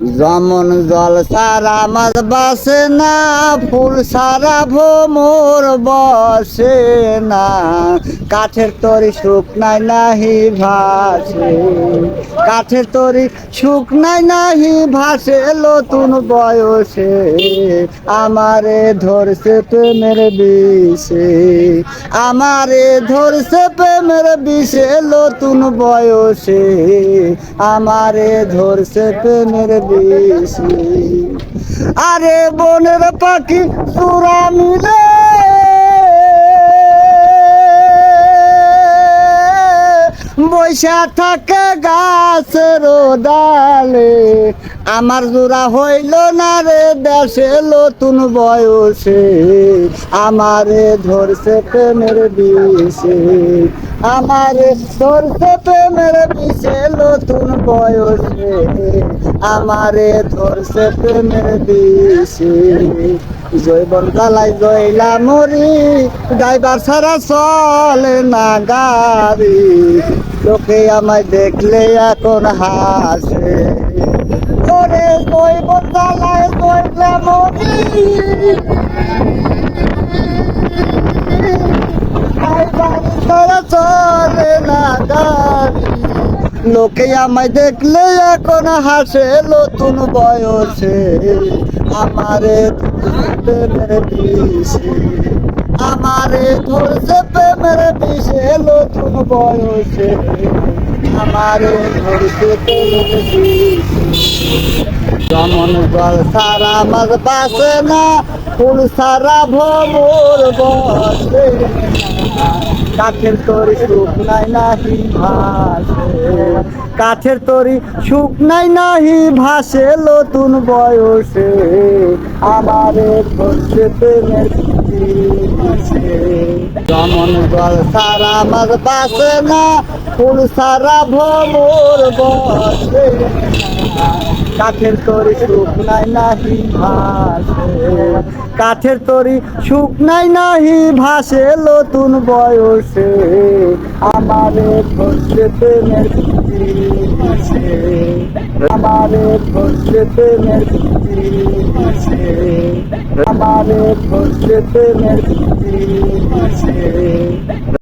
যেমন জল সারা মাছ বাসে না, ফুল সারা ভোমর বসে না। কাঠের তরি শুকনাই নাহি ভাসে। কাঠের তরি শুকনাই নাহি ভাসে, নতুন বয়সে আমারে ধরছে প্রেমের বিষে। আমারে ধরছে প্রেমের বিষে, নতুন বয়সে আমারে ধরছে প্রেমের আরে বনের পাখি তোরা মিলে। বৈশা থাকে গাছের ডালে। আমার জোড়া হইল না রে দেশে নতুন বয়সে। আমারে ধরছে প্রেমের বিষে। আমারে ধরছে প্রেমের বিষে নতুন বয়সে আমারে ধরছে প্রেমের বিষে। জৈবন জ্বালাই জয়লা মরি, ড্রাইভার ছাড়া চলে না গাড়ি। লোকে আমায় দেখলে এখন হাসে। ওরে জৈবন জ্বালাই জয়লা মরি ড্রাইভার ছাড়া চলে না লোকে আমায় দেখলে এখন হাসে, নতুন বয়সে। আমারে প্রেমের আমারে ধরছে প্রেমের বিষে নতুন বয়সে। আমারে ধরছে প্রেমের যেমন জল সারা মাছ বাসে না, ফুল সারা ভোর বসে। কাঠের তরি সুখ নাই নাহি ভাসে। কাঠের তরি, সুখ নাই নাহি, ভাসে নতুন বয়সে। আমারে ধরছে প্রেমের। যেমন সারা মাছ বাসে না, ফুল সারা ভোর বসে। কাঠের তরি, সুখ নাই নাহি, ভাসে। কাঠের তরি, সুখ নাই নাহি, ভাসে নতুন বয়সে। আমারে ধরছে প্রেমের আমারে ধরছে প্রেমের আমারে ধরছে প্রেমের